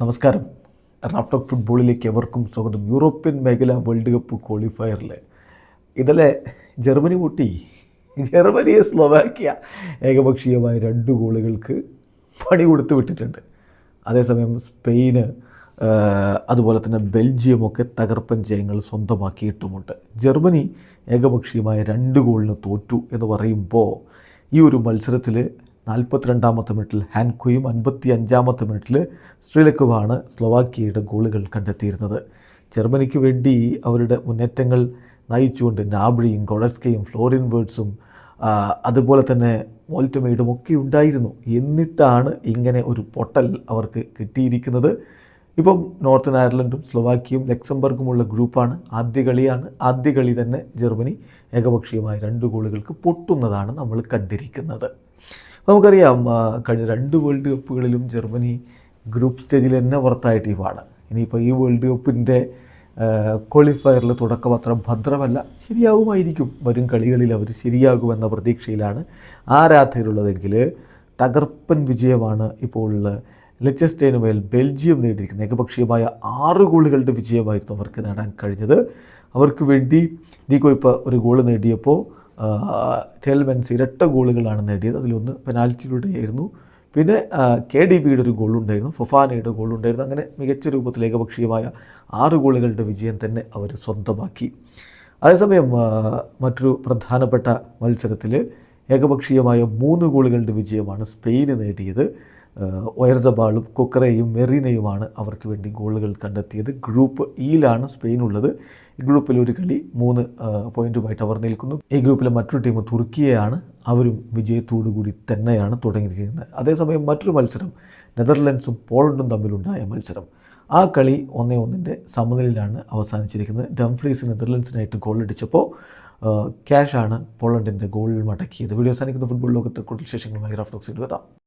നമസ്കാരം. റാഫ്റ്റോക്ക് ഫുട്ബോളിലേക്ക് എവർക്കും സ്വാഗതം. യൂറോപ്യൻ മേഖല വേൾഡ് കപ്പ് ക്വാളിഫയറിൽ ഇന്നലെ ജർമ്മനി കൂട്ടി ജർമ്മനിയെ സ്ലോവാക്യ ഏകപക്ഷീയമായ രണ്ട് ഗോളുകൾക്ക് പണി കൊടുത്തു വിട്ടിട്ടുണ്ട്. അതേസമയം സ്പെയിന് അതുപോലെ തന്നെ ബെൽജിയമൊക്കെ തകർപ്പൻ ജയങ്ങൾ സ്വന്തമാക്കിയിട്ടുമുണ്ട്. ജർമ്മനി ഏകപക്ഷീയമായ രണ്ട് ഗോളിന് തോറ്റു എന്ന് പറയുമ്പോൾ ഈ ഒരു മത്സരത്തിൽ നാൽപ്പത്തിരണ്ടാമത്തെ മിനിറ്റിൽ ഹാൻകുയും അൻപത്തി അഞ്ചാമത്തെ മിനിറ്റിൽ ശ്രീലക്കുവാണ് സ്ലോവാക്കിയയുടെ ഗോളുകൾ കണ്ടെത്തിയിരുന്നത്. ജർമ്മനിക്ക് വേണ്ടി അവരുടെ മുന്നേറ്റങ്ങൾ നയിച്ചുകൊണ്ട് നാബ്രിയും കൊളസ്കയും ഫ്ലോറിൻ വേർഡ്സും അതുപോലെ തന്നെ വോൾട്ടമേഡും ഒക്കെ ഉണ്ടായിരുന്നു. എന്നിട്ടാണ് ഇങ്ങനെ ഒരു പൊട്ടൽ അവർക്ക് കിട്ടിയിരിക്കുന്നത്. ഇപ്പം നോർത്തേൺ അയർലൻഡും സ്ലോവാക്കിയും ലക്സംബർഗുമുള്ള ഗ്രൂപ്പാണ്. ആദ്യ കളിയാണ്. ആദ്യ കളി തന്നെ ജർമ്മനി ഏകപക്ഷീയമായ രണ്ട് ഗോളുകൾക്ക് പൊട്ടുന്നതാണ് നമ്മൾ കണ്ടിരിക്കുന്നത്. നമുക്കറിയാം കഴിഞ്ഞ രണ്ട് വേൾഡ് കപ്പുകളിലും ജർമ്മനി ഗ്രൂപ്പ് സ്റ്റേജിൽ തന്നെ പുറത്തായ ടീമാണ്. ഇനിയിപ്പോൾ ഈ വേൾഡ് കപ്പിന്റെ ക്വാളിഫയറിൽ തുടക്കം അത്ര ഭദ്രമല്ല ശരിയാകുമായിരിക്കും വരും കളികളിൽ അവർ ശരിയാകുമെന്ന പ്രതീക്ഷയിലാണ് ആരാധകരുള്ളതെങ്കിൽ തകർപ്പൻ വിജയമാണ് ഇപ്പോൾ ലെച്ചസ്റ്റൈന് മേൽ ബെൽജിയം നേടിയിരിക്കുന്നത്. ഏകപക്ഷീയമായ ആറ് ഗോളുകളുടെ വിജയമായിരുന്നു അവർക്ക് നേടാൻ കഴിഞ്ഞത്. അവർക്ക് വേണ്ടി ഡീകോ ഇപ്പോൾ ഒരു ഗോൾ നേടിയപ്പോൾ ടെൽമെൻസ് ഇരട്ട ഗോളുകളാണ് നേടിയത്. അതിലൊന്ന് പെനാൽറ്റിയിലൂടെയായിരുന്നു പിന്നെ കെ ഡി ബിയുടെ ഒരു ഗോളുണ്ടായിരുന്നു. ഫൊഫാനയുടെ ഗോളുണ്ടായിരുന്നു. അങ്ങനെ മികച്ച രൂപത്തിൽ ഏകപക്ഷീയമായ ആറ് ഗോളുകളുടെ വിജയം തന്നെ അവർ സ്വന്തമാക്കി. അതേസമയം മറ്റൊരു പ്രധാനപ്പെട്ട മത്സരത്തിൽ ഏകപക്ഷീയമായ മൂന്ന് ഗോളുകളുടെ വിജയമാണ് സ്പെയിന് നേടിയത്. ഒയർസബാളും കൊക്കറയും മെറീനയുമാണ് അവർക്ക് വേണ്ടി ഗോളുകൾ കണ്ടെത്തിയത്. ഗ്രൂപ്പ് ഇയിലാണ് സ്പെയിൻ ഉള്ളത് ഈ ഗ്രൂപ്പിൽ ഒരു കളി മൂന്ന് പോയിന്റുമായിട്ട് അവർ നിൽക്കുന്നു. ഈ ഗ്രൂപ്പിലെ മറ്റൊരു ടീം തുർക്കിയെയാണ്. അവരും വിജയത്തോടു കൂടി തന്നെയാണ് തുടങ്ങിയിരിക്കുന്നത്. അതേസമയം മറ്റൊരു മത്സരം നെതർലൻഡ്സും പോളണ്ടും തമ്മിലുണ്ടായ മത്സരം. ആ കളി ഒന്നേ ഒന്നിന്റെ സമനിലയിലാണ് അവസാനിച്ചിരിക്കുന്നത്. ഡംഫ്രീസ് നെതർലൻഡ്സിനായിട്ട് ഗോൾ അടിച്ചപ്പോൾ ക്യാഷാണ് പോളണ്ടിന്റെ ഗോളിൽ മടക്കിയത്. വീഡിയോ അവസാനിക്കുന്ന ഫുട്ബോൾ ലോകത്തെ കൂടുതൽ വിശേഷങ്ങളുമായി റാഫ്റ്റോക്സിൽ എത്താം.